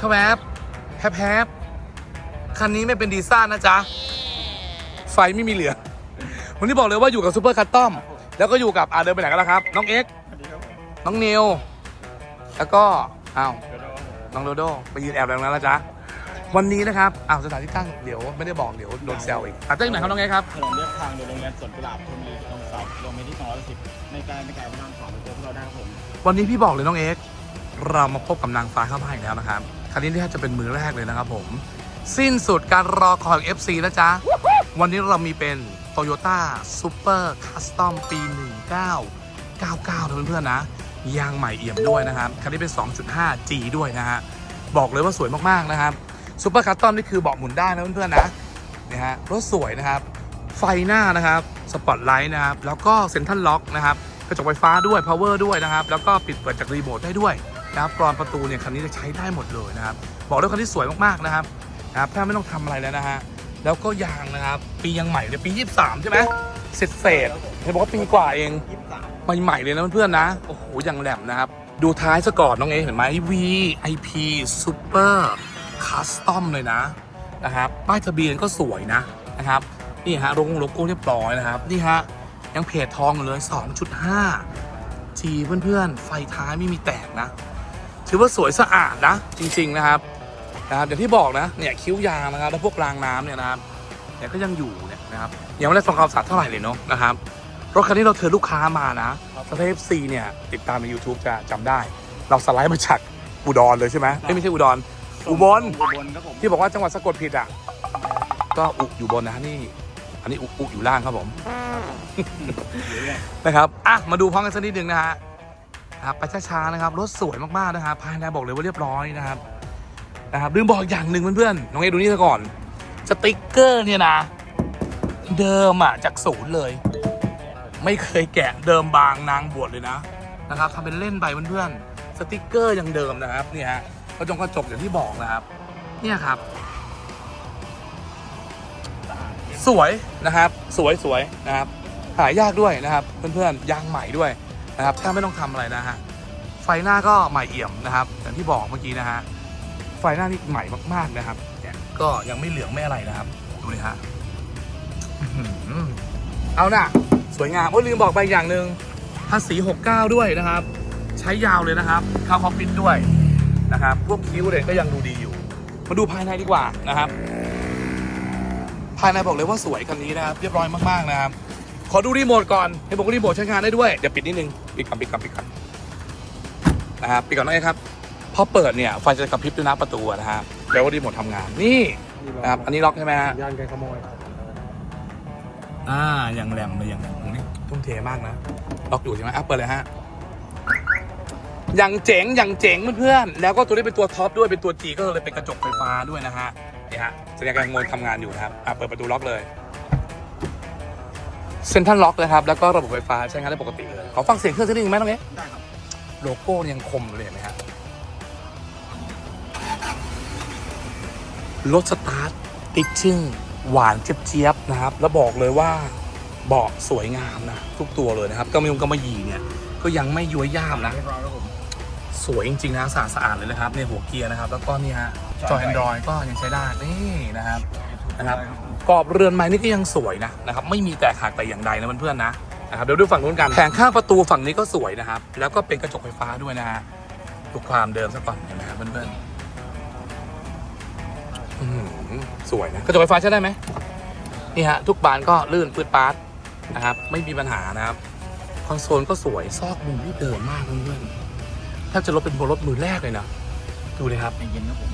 ชแวบแฮบแฮบคันนี้ไม่เป็นดีซ่านะจ๊ะ ไฟไม่มีเหลือ วันนี้บอกเลยว่าอยู่กับซูเปอร์คัตตอม แล้วก็อยู่กับอ่าเดินไปไหนกันแล้วครับ น้องเอ็กซ์น้องนิว แล้วก็อ้าวน้องโดโดไปยืนแอบอะไรตรงนั้นแล้วจ๊ะ วันนี้นะครับอ้าวสถานที่ตั้งเดี๋ยวไม่ได้บอกเดี๋ยวโดนแซวอีกอะตั้งที่ไหนครับน้องเอ็กซ์ครับ ถนนเรียบทางโดยโรงเรียนสวนกุหลาบชลบุรีลงเสาลงไปที่210ในการในการไปทางขวาไปเจอพวกเราได้ครับผม วันนี้พี่บอกเลยน้องเอ็กซ์เรามาพบกับนางฟ้าข้ามให้อีกแล้วนะครับ คันนี้ที่จะเป็นมือแรกเลยนะครับผม สิ้นสุดการรอคอย FC แล้วจ้าวันนี้เรามีเป็น Toyota Super Custom ปี 1999นะเพื่อนๆนะ ยางใหม่เอี่ยมด้วยนะครับ คันนี้เป็น 2.5G ด้วยนะฮะ บอกเลยว่าสวยมากๆนะครับ Super Custom นี่คือเบาะหมุนได้นะเพื่อนๆนะนะฮะรถสวยนะครับ ไฟหน้านะครับสปอตไลท์นะครับ แล้วก็เซ็นทรัลล็อกนะครับกระจกไฟฟ้าด้วย power ด้วยนะครับ แล้วก็ปิดเปิดจากรีโมทได้ด้วย นะครับกรอนประตูเนี่ยคันนี้จะใช้ได้หมดเลยนะครับ บอกเลยคันนี้สวยมากๆนะครับนะครับถ้าไม่ต้องทำอะไรแล้วนะฮะแล้วก็ยางนะครับ ปียังใหม่เลยปี 23 ใช่ไหมเสร็จเศษเห็นบอกว่าปีกว่าเองใหม่ๆเลยนะเพื่อนๆนะโอ้โหยังแหลมนะครับ ดูท้ายซะก่อนน้องเอเห็นไหม VIP Super Custom เลยนะนะครับป้ายทะเบียนก็สวยนะนะครับนี่ฮะโลโก้โลโก้เรียบร้อยนะครับ นี่ฮะยังเพจทองอยู่เลย 2.5 G เพื่อนๆ ไฟท้ายไม่มีแตกนะ ถือว่าสวยสะอาดนะ จริง ๆ นะครับนะครับอย่างที่บอกนะเนี่ยคิ้วยางนะครับแล้วพวกรางน้ำเนี่ยนะครับเนี่ยก็ยังอยู่เนี่ยนะครับยังไม่ได้ทำความสะอาดเท่าไหร่เลยเนาะนะครับรถคันนี้เราเชิญลูกค้ามานะสเตฟซีเนี่ยติดตามใน YouTube จะจำได้ เราสไลด์มาจากอุดรเลยใช่ไหมเอ้ยไม่ใช่อุดรอุบลอุบลครับผมที่บอกว่าจังหวัดสะกดผิดอะก็อุอยู่บนนะนี่ อันนี้อุอุอยู่ล่างครับผมอยู่เนี่ยนะครับอะมาดูพร้อมกันสักนิดหนึ่งนะฮะนะ ครับไปช้าๆนะครับรถสวยมากๆนะครับภายในบอกเลยว่าเรียบร้อยนะครับนะครับลืมบอกอย่างหนึ่งเพื่อนๆน้องเอดูนี่ซะก่อน สติกเกอร์เนี่ยนะ เดิมอะจากศูนย์เลย ไม่เคยแกะเดิมบางนางบวชเลยนะนะครับทำเป็นเล่นไปเพื่อนๆสติกเกอร์ยังเดิมนะครับเนี่ยฮะกระจกกระจกอย่างที่บอกนะครับ เนี่ยครับ สวยนะครับ สวยสวยนะครับหายากด้วยนะครับ เพื่อนๆยางใหม่ด้วย นะครับแทบไม่ต้องทำอะไรนะฮะไฟหน้าก็ใหม่เอี่ยมนะครับอย่างที่บอกเมื่อกี้นะฮะไฟหน้านี่ใหม่มากๆนะครับเนี่ยก็ยังไม่เหลืองไม่อะไรนะครับดูเลยฮะอื้อหือเอาน่ะสวยงามโอ้ยลืมบอกไปอย่างหนึ่งภาษี 69 ด้วยนะครับ ใช้ยาวเลยนะครับเข้าคอฟฟิตด้วยนะครับ พวกคิ้วเนี่ยก็ยังดูดีอยู่ มาดูภายในดีกว่านะครับ ภายในบอกเลยว่าสวยคันนี้นะครับ เรียบร้อยมากๆนะครับ ขอดูรีโมทก่อนให้บอกว่ารีโมทใช้งานได้ด้วย เดี๋ยวปิดนิดนึง ปิดก่อนปิดก่อนปิดก่อนนะครับปิดก่อนนะครับพอเปิดเนี่ยไฟจะกระพริบด้วยนะประตูอะนะฮะแปลว่ารีโมททำงานนี่นะครับอันนี้ล็อกใช่ไหมฮะยานการขโมยอ่ายังแหลมเลยยังแหลมตรงนี้ทุ่มเทมากนะล็อกอยู่ใช่ไหมอะเปิดเลยฮะอย่างเจ๋งอย่างเจ๋งเพื่อนๆแล้วก็ตัวนี้เป็นตัวท็อปด้วยเป็นตัว G ก็เลยเป็นกระจกไฟฟ้าด้วยนะฮะนี่ฮะสัญญาณการขโมยทำงานอยู่นะครับอะเปิดประตูล็อกเลย เซ็นทรัลล็อกนะครับ แล้วก็ระบบไฟฟ้าใช้งานได้ปกติเลยขอฟังเสียงเครื่องสักนิดนึงไหมตรงนี้ได้ครับโลโก้ยังคมเลยเห็นไหมฮะรถสตาร์ทติดชึ่งหวานเจี๊ยบๆนะครับ แล้วบอกเลยว่าเบาะสวยงามนะทุกตัวเลยนะครับกำมะยงกำมะหยี่เนี่ยก็ยังไม่ย้วยย่ามนะ เรียบร้อยครับผม สวยจริงๆนะสะอาดสะอาดเลยนะครับในหัวเกียร์นะครับ แล้วก็นี่ฮะจอแอนดรอยก็ยังใช้ได้นี่นะครับ นะครับกรอบเรือนไม้นี่ก็ยังสวยนะนะครับไม่มีแตกหักแต่อย่างใดนะเพื่อนๆนะนะครับเดี๋ยวดูฝั่งนู้นกันแผงข้างประตูฝั่งนี้ก็สวยนะครับ แล้วก็เป็นกระจกไฟฟ้าด้วยนะฮะดูความเดิมซะก่อนเห็นไหมครับเพื่อนๆอื้อหือสวยนะกระจกไฟฟ้าใช้ได้ไหมนี่ฮะทุกบานก็ลื่นปืดปาดนะครับ ไม่มีปัญหานะครับคอนโซลก็สวยซอกมุมที่เดิมมากเพื่อนๆแทบจะรถเป็นรถมือแรกเลยนะดูเลยครับใจเย็นครับผม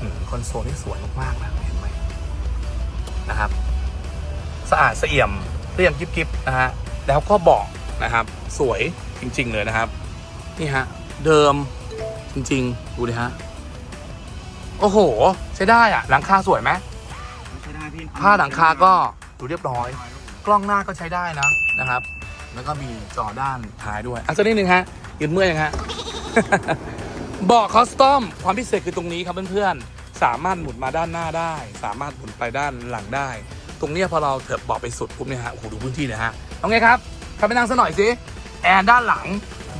อืมคอนโซลนี่สวยมากๆนะเห็ นไหมนะครับ สะอาดสะเอี่ยมเรียงกิ๊บๆนะฮะแล้วก็เบาะนะครับ สวยจริง ๆ เลยนะครับ นี่ฮะ เดิมจริง ๆ ดูดิฮะ โอ้โห ใช้ได้อะหลังคาสวยไหมใช้ได้พี่ผ้าหลังคาก็ดูเรียบร้อย กล้องหน้าก็ใช้ได้นะนะครับ แล้วก็มีจอด้านท้ายด้วยอะสักนิดนึงฮะยืนเมื่อยยังฮะเบาะคอสตอมความพิเศษคือตรงนี้ครับเพื่อนๆ สามารถหมุนมาด้านหน้าได้ สามารถหมุนไปด้านหลังได้ ตรงเนี้ยพอเราเถิบบาะไปสุดปุ๊บเนี่ยฮะโอ้โหดูพื้นที่เลยฮะเอาไงครับขับไปนั่งซะหน่อยสิแอร์ด้านหลัง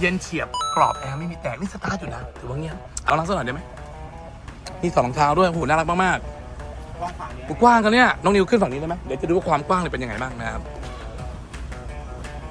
เย็นเฉียบกรอบแอร์ไม่มีแตกนี่สตาร์ทอยู่นะถือว่าเงียบเอานั่งซะหน่อยได้ไหมมีสอนรองเท้าด้วยโอ้โหน่ารักมากกว้างขวางๆกว้างกันเนี่ยน้องนิวขึ้นฝั่งนี้ได้ไหมเดี๋ยวจะดูว่าความกว้างเลยเป็นยังไงบ้างนะครับ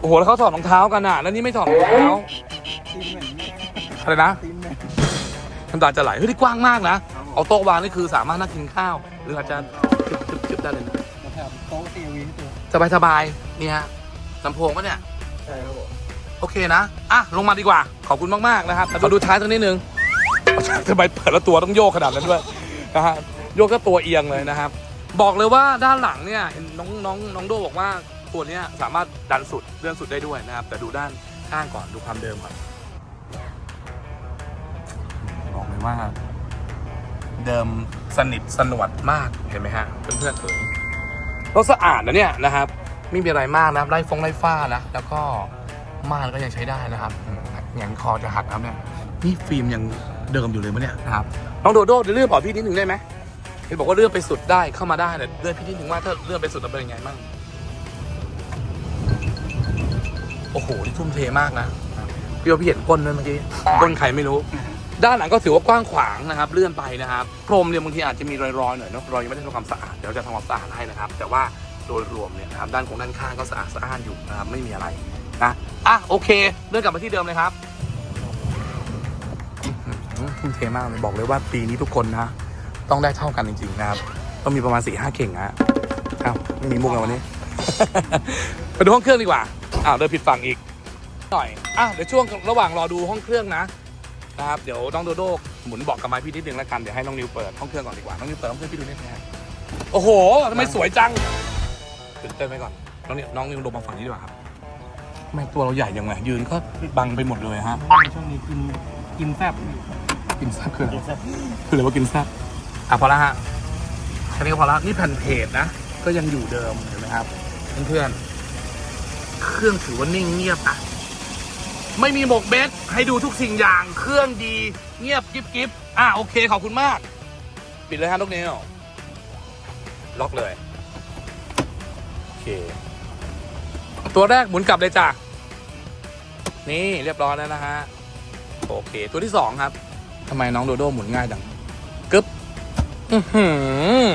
โอ้โหแล้วเขาถอดรองเท้ากันอะแล้วนี่ไม่ถอดรองเท้าตีนเหม็นอะไรนะตีนเหม็นน้ำตาจะไหลเฮ้ยที่กว้างมากนะ เอาโต๊ะวางนี่คือสามารถนั่งกินข้าว หรืออาจจะจิบจิบจิบได้เลยนะแล้วแถมโต๊ะทีวีให้ตัวสบายสบายๆนี่ฮะลำโพงปะเนี่ย ใช่ครับผมโอเคนะ อะ ลงมาดีกว่า ขอบคุณมาก ๆ นะครับมาดูท้ายตรงนี้นึง ทำไมเปิดแล้วตัวต้องโยกขนาดนั้นด้วยนะฮะ โยกก็ตัวเอียงเลยนะครับ บอกเลยว่าด้านหลังเนี่ยเห็นน้องน้องน้องโดบอกว่าตัวเนี้ยสามารถดันสุดเลื่อนสุดได้ด้วยนะครับ แต่ดูด้านข้างก่อนดูความเดิมก่อนบอกเลยว่า เดิมสนิทสนวดมากเห็นไหมฮะเพื่อนๆเอ๋ยรถสะอาดนะเนี่ยนะครับไม่มีอะไรมากนะไล่ฟงไล่ฟ้านะแล้วก็ม่านก็ยังใช้ได้นะครับอืมอย่างคอจะหักครับเนี่ยนี่ฟิล์มยังเดิมอยู่เลยมั้ยเนี่ยนะครับน้องโดโดเลื่อนบอกพี่นิดหนึ่งได้ไหมเห็นบอกว่าเลื่อนไปสุดได้เข้ามาได้แต่เลื่อนพี่นิดหนึ่งว่าถ้าเลื่อนไปสุดจะเป็นยังไงบ้างโอ้โหนี่ทุ่มเทมากนะพี่ว่าพี่เห็นก้นด้วยเมื่อกี้ก้นใครไม่รู้ ด้านหลังก็ถือว่ากว้างขวางนะครับเลื่อนไปนะครับพรมเนี่ยบางทีอาจจะมีรอยๆหน่อยเนาะรอยยังไม่ได้ทำความสะอาดเดี๋ยวจะทำความสะอาดให้นะครับ แต่ว่าโดยรวมเนี่ยนะครับด้านของด้านข้างก็สะอาดสะอ้านอยู่นะครับไม่มีอะไรนะอะโอเคเลื่อนกลับมาที่เดิมเลยครับทุ่มเทมากเลยบอกเลยว่าปีนี้ทุกคนนะต้องได้เท่ากันจริงๆนะครับต้องมีประมาณ4ี่ห้าเข่งฮะอ้าวไม่มีมุกแล้ววันนี้ ไปดูห้องเครื่องดีกว่าอ้าวเดินผิดฝั่งอีกหน่อยอะเดี๋ยวช่วงระหว่างรอดูห้องเครื่องนะ นะครับเดี๋ยวน้องโดโดหมุนบอกกับไม้พี่นิดนึงแล้วกันเดี๋ยวให้น้องนิวเปิดห้องเครื่องก่อนดีกว่าน้องนิวเปิดห้องเครื่องพี่ดูนิดนึงฮะโอ้โหทำไมสวยจังตื่นเต้นไปก่อนน้องนิวน้องนิวลงมาฝั่งนี้ดีกว่าครับทำไมตัวเราใหญ่ยังไงยืนก็บังไปหมดเลยฮะช่วงนี้กินกินแซ่บกินแซ่บคืออะไรกินแซ่บคืออะไรว่ากินแซ่บอะพอละฮะแค่นี้ก็พอละนี่แผ่นเพจนะก็ยังอยู่เดิมเห็นไหมครับเพื่อนๆเครื่องถือว่านิ่งเงียบอะ ไม่มีหมกเบ็ดให้ดูทุกสิ่งอย่างเครื่องดีเงียบกิ๊บกิ๊บอะโอเคขอบคุณมาก ปิดเลยฮะลูกนี้ล็อกเลย โอเค ตัวแรกหมุนกลับเลยจ้ะนี่เรียบร้อยแล้วนะฮะ โอเค ตัวที่สองครับทำไมน้องโดโดหมุนง่ายจังกึ๊บอือหือ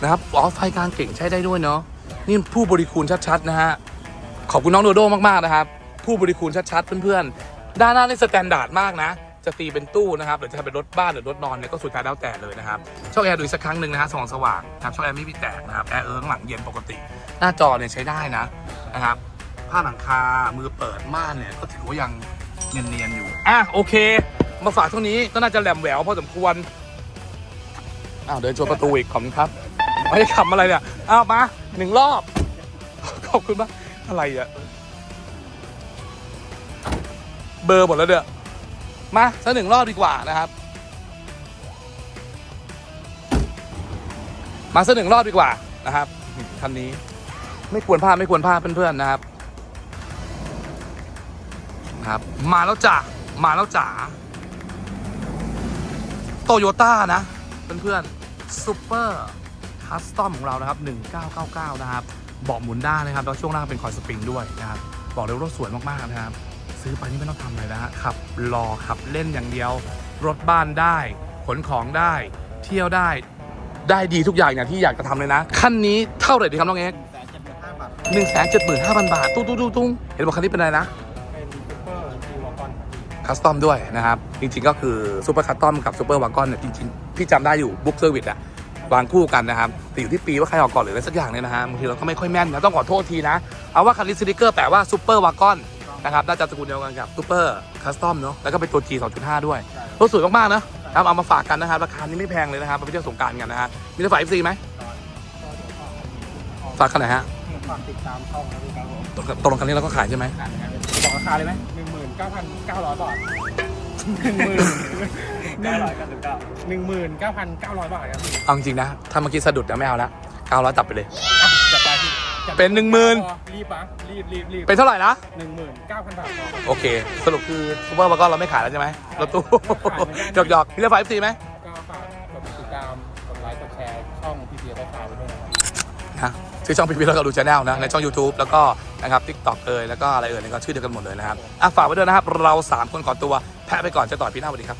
นะครับอ๋อไฟกลางเก่งใช้ได้ด้วยเนาะนี่ผู้บริคูณชัด ๆ นะฮะ ขอบคุณน้องโดโดมาก ๆ นะครับ ผู้บริคูณชัดๆเพื่อนๆ ด้านหน้านี่สแตนดาร์ดมากนะ จะตีเป็นตู้นะครับหรือจะทำเป็นรถบ้านหรือรถนอนเนี่ยก็สุดท้ายแล้วแต่เลยนะครับ ช่องแอร์ดูอีกสักครั้งหนึ่งนะฮะสว่างสว่างนะครับช่องแอร์ไม่มีแตกนะครับแอร์เออข้างหลังเย็นปกติ หน้าจอเนี่ยใช้ได้นะนะครับผ้าหลังคามือเปิดม่านเนี่ยก็ถือว่ายังเนียนๆอยู่อะโอเค มาฝากเท่านี้ก็น่าจะแหลมแหววพอสมควรอ้าวเดินชนประตูอีกขอบคุณครับ ไม่ได้ขำอะไรเนี่ยอ้าวมาหนึ่งรอบ ขอบคุณมากอะไรอะ เบอร์หมดแล้วเด้อมาสักหนึ่งรอบดีกว่านะครับ มาสักหนึ่งรอบดีกว่านะครับคันนี้ ไม่ควรพลาดไม่ควรพลาดเพื่อนๆนะครับนะครับ มาแล้วจ้ะมาแล้วจ๋าโตโยต้านะ เพื่อนๆซูเปอร์คัสตอมของเรานะครับ 1999 นะครับเบาะหมุนได้นะครับ แล้วช่วงล่างเป็นคอยสปริงด้วยนะครับ บอกเลยว่ารถสวยมาก ๆ นะครับ ซื้อไปนี่ไม่ต้องทำอะไรนะฮะขับรอขับเล่นอย่างเดียว รถบ้านได้ ขนของได้ เที่ยวได้ ได้ดีทุกอย่างอย่างที่อยากจะทำเลยนะ คันนี้เท่าไหร่ดีครับน้องเอ็กหนึ่งแสนเจ็ดหมื่นห้าบาทหนึ่งแสนเจ็ดหมื่นห้าพันบาท ตุ้งตุ้งตุ้งตุ้งเห็นบอกคันนี้เป็นอะไรนะเป็นซูเปอร์ซีวอลกอนคัสตอมด้วยนะครับ จริงๆก็คือซูเปอร์คัสตอมกับซูเปอร์วากอนเนี่ยจริงๆพี่จำได้อยู่บุ๊กเซอร์วิสอะวางคู่กันนะครับแต่อยู่ที่ปีว่าใครออกก่อนหรืออะไรสักอย่างเนี่ยนะฮะบางทีเราก็ไม่ค่อยแม่นนะต้องขอโทษทีนะเอาว่าคันนี้สติกเกอร์แปลว่าซูเปอร์วากอน นะครับน่าจะตระกูลเดียวกันกับซูเปอร์คัสตอมเนาะแล้วก็เป็นตัว G 2.5 ด้วยใช่รถสวยมากๆนะครับเอามาฝากกันนะครับราคานี้ไม่แพงเลยนะครับไปเที่ยวสงกรารกันนะฮะมีรถไฟ FC ไหมฝากกันหน่อยฮะฝากติดตามช่องนะครับผมตรงตรงคันนี้เราก็ขายใช่ไหมบอกราคาเลยไหมหนึ่งหมื่นเก้าพันเก้าร้อยบาทหนึ่งหมื่นเก้าร้อยเก้าสิบเก้าหนึ่งหมื่นเก้าพันเก้าร้อยบาทครับเอาจริงๆนะถ้าเมื่อกี้สะดุดนะไม่เอาละ900จับไปเลย อะจัดไปพี่จัดไเป็น10,000รีบปะรีบรีบรีบเป็นเท่าไหร่นะหนึ่งหมื่นเก้าพันบาทพอโอเค สรุปคือซูเปอร์วากอนเราไม่ขายแล้วใช่ไหมรถตู้หยอกหยอกๆมีเรื่องไฟ FC ไหมก็ฝากกดติดตามกดไลค์กดแชร์ช่องพีพีไฟฟ้าไปด้วยนะครับ นะชื่อช่องพีพีแล้วก็ดูชาแนลนะในช่อง YouTube แล้วก็นะครับทิกตอกเอยแล้วก็อะไรเอ่ยนี่ก็ชื่อเดียวกันหมดเลยนะครับอะฝากไว้ด้วยนะครับเรา3คนขอตัวแพ้ไปก่อนจะต่อยพี่หน้าสวัสดีครับ